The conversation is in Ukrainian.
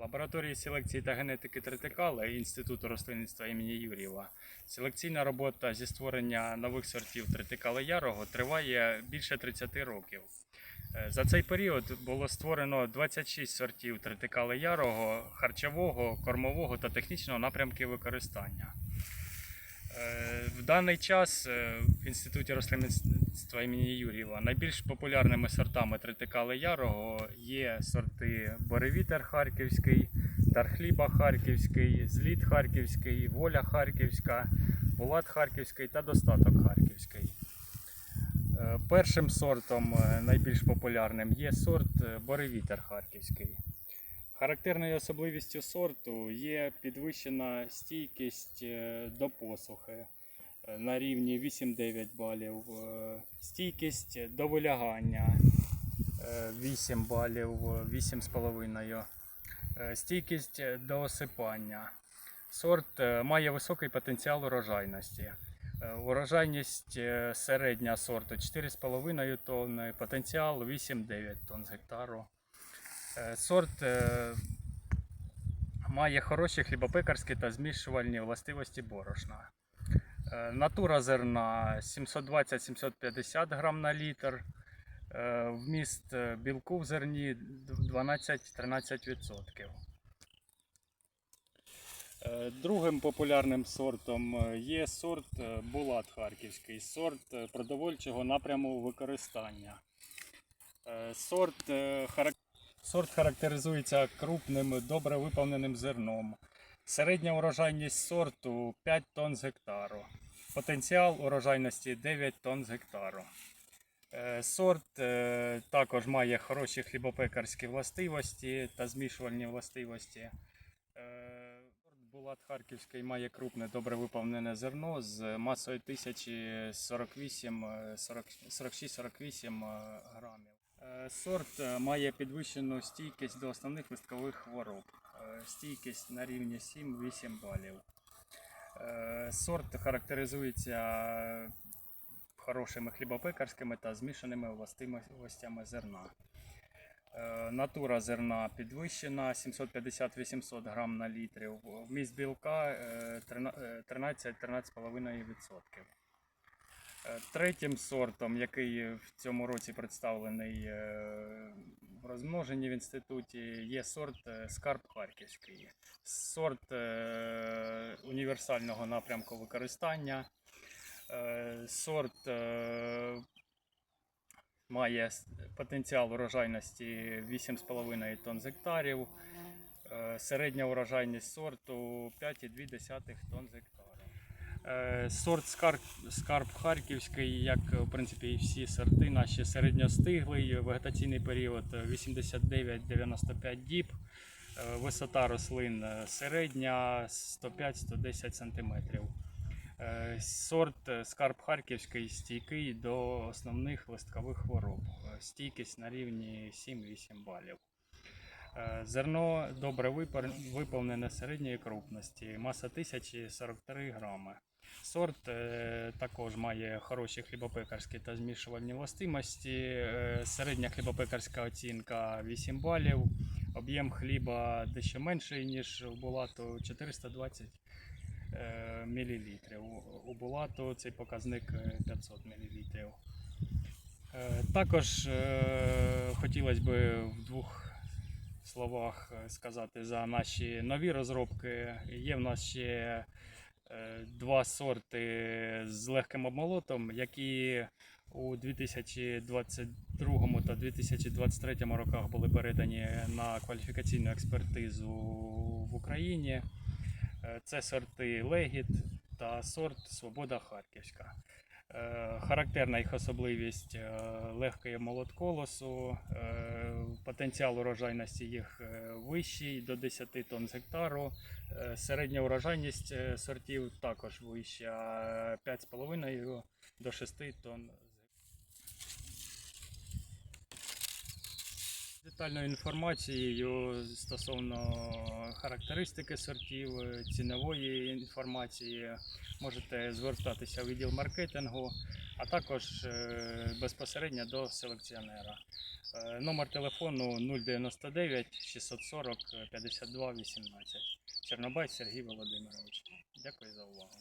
Лабораторії селекції та генетики Третикала Інституту рослинництва імені Юрієва. Селекційна робота зі створення нових сортів Третикала ярого триває більше 30 років. Е, За цей період було створено 26 сортів Третикала ярого, харчового, кормового та технічного напрямки використання. Е, В даний час е, в Інституті рослинництва імені Юрієва найбільш популярними сортами тритикали ярого є сорти Боревітер Харківський, Тархліба Харківський, Зліт Харківський, Воля Харківська, Булат Харківський та Достаток Харківський. Е, Першим сортом, найбільш популярним, є сорт Боревітер Харківський. Характерною особливістю сорту є підвищена стійкість е, до посухи е, на рівні 8-9 балів, е, стійкість до вилягання е, 8 балів, е, 8,5, е, стійкість до осипання. Сорт має високий потенціал урожайності. Урожайність середня сорту 4,5 тонни, потенціал 8-9 тонн з гектару. Е, Сорт е, має хороші хлібопекарські та змішувальні властивості борошна. Е, Натура зерна 720-750 грам на літр. Вміст білку в зерні 12-13%. Е, Другим популярним сортом є сорт Булат Харківський, сорт продовольчого напряму використання. Сорт, е, харак- сорт характеризується крупним, добре виповненим зерном. Середня урожайність сорту 5 тонн з гектару. Потенціал урожайності 9 тонн з гектару. Е, Сорт е, також має хороші хлібопекарські властивості та змішувальні властивості. Е, Сорт Булат Харківський має крупне добре виповнене зерно з масою 1048 е, 40 46-48 е, грамів. Е, Сорт е, має підвищену стійкість до основних листкових хвороб. Е, Стійкість на рівні 7-8 балів. Сорт характеризується хорошими хлібопекарськими та змішаними властивостями зерна. Натура зерна підвищена 750-800 грам на літрі. Вміст білка е, трина- е, 13-13,5%. Е, Третім сортом, який в цьому році представлений е, в розмноженні в інституті, є сорт е, Скарб Харківський. Сорт універсального напрямку використання. Сорт має потенціал урожайності 8,5 тонн з гектарів. Середня урожайність сорту 5,2 тонн з гектара. Е, Сорт скарб, скарб Харківський, як в принципі і всі сорти наші середньостиглий, вегетаційний період 89-95 діб, е, висота рослин е, середня 105-110 см. Е, Сорт е, скарб Харківський стійкий до основних листкових хвороб. Е, Стійкість на рівні 7-8 балів. Е, Зерно добре виповнене середньої крупності, маса 1043 грами. Сорт е, також має хороші хлібопекарські та змішувальні властивості. Е, Середня хлібопекарська оцінка 8 балів. Об'єм хліба дещо менший, ніж у Булату 420 е, мілілітрів. У- Булату цей показник е, 500 мілілітрів. Е, Також хотілося б в двох словах сказати за наші нові розробки. Є в нас ще два сорти з легким обмолотом, які у 2022 та 2023 роках були передані на кваліфікаційну експертизу в Україні. Е, Це сорти Легіт та сорт Свобода Харківська. Е, Характерна їх особливість легкої молотколосу, колосу, е, потенціал урожайності їх е, вищий до 10 тонн з гектару. Е, Середня урожайність е, сортів також вища е, 5,5 до 6 тонн. Детальною інформацією стосовно характеристики сортів, е, цінової інформації можете звертатися у відділ маркетингу, а також е, безпосередньо до селекціонера. Е, Номер телефону 099 640 52 18. Чорнобай Сергій Володимирович. Дякую за увагу.